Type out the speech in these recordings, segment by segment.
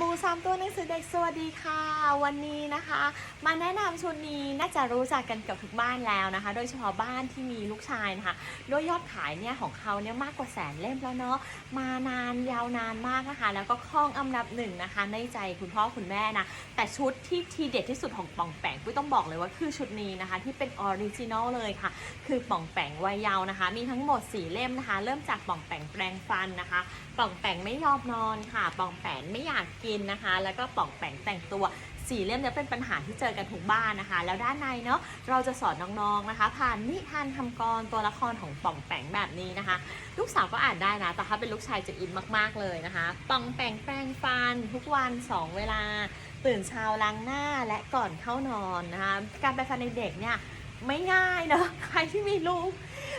หมูสามตัวหนังสือเด็กสวัสดีค่ะ วันนี้นะคะ มาแนะนำชุดนี้น่าจะรู้จักกันเกือบทุกบ้านแล้วนะคะ โดยเฉพาะบ้านที่มีลูกชายนะคะด้วยยอดขายเนี่ยของเขาเนี่ยมากกว่าแสนเล่มแล้วเนาะมานานยาวนานมากนะคะ แล้วก็คล้องอันดับหนึ่งนะคะ ในใจคุณพ่อคุณแม่นะแต่ชุดที่ทีเด็ดที่สุดของป่องแปงปุ้ยต้องบอกเลยว่าคือชุดนี้นะคะ ที่เป็นออริจินอลเลยค่ะ คือป่องแปงวัยเยาว์นะคะ มีทั้งหมด4เล่มนะคะ เริ่มจากป่องแปงแปรงฟันนะคะป่องแปงไม่ยอมนอนค่ะป่องแปงไม่อยากกินนะคะ แล้วก็ป่องแปงแต่งตัวสี่เล่มนี้เป็นปัญหาที่เจอกันทุกบ้านนะคะ แล้วด้านในเนาะเราจะสอนน้องๆนะคะ ผ่านนิทานคำกรตัวละครของป่องแปงแบบนี้นะคะ ลูกสาวก็อ่านได้นะ แต่ถ้าเป็นลูกชายจะอินมากๆเลยนะคะ ป่องแปงแปรงฟันทุกวันสองเวลา ตื่นเช้าล้างหน้าและก่อนเข้านอนนะคะ การแปรงฟันในเด็กเนี่ยไม่ง่ายเนอะใครที่มีลูก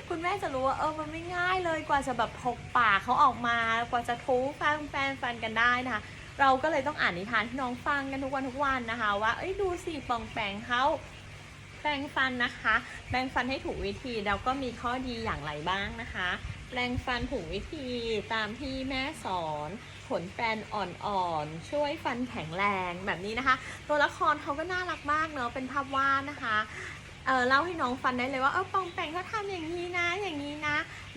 คุณแม่จะรู้ว่าเออมันไม่ง่ายเลยกว่าจะแบบพกปากเขาออกมากว่าจะทูแฟนแฟนฟันกันได้นะคะ เราก็เลยต้องอ่านนิทานให้น้องฟังกันทุกวันทุกวันนะคะ ว่าเอ้ยดูสิปองแปงเขาแปรงฟันนะคะ แปรงฟันให้ถูกวิธีแล้วก็มีข้อดีอย่างไรบ้างนะคะ แปรงฟันถูกวิธีตามที่แม่สอนขนแปรงอ่อนๆ ช่วยฟันแข็งแรงแบบนี้นะคะ ตัวละครเขาก็น่ารักมากเนาะ เป็นภาพวาดนะคะ เออเล่าให้น้องฟังได้เลยว่า เออปองแปงเขาทำอย่างนี้นะ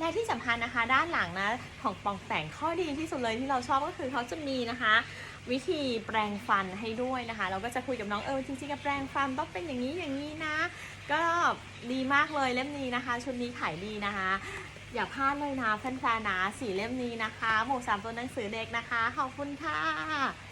และที่สำคัญนะคะ ด้านหลังนะของปองแปงข้อดีที่สุดเลยที่เราชอบก็คือเขาจะมีนะคะ วิธีแปรงฟันให้ด้วยนะคะ เราก็จะคุยกับน้องเออจริงๆกับแปรงฟันต้องเป็นอย่างนี้อย่างนี้นะ ก็ดีมากเลยเล่มนี้นะคะชุดนี้ขายดีนะคะอย่าพลาดเลยนะแฟนๆนะสี่เล่มนี้นะคะ หมู่สามตัวหนังสือเด็กนะคะ ขอบคุณค่ะ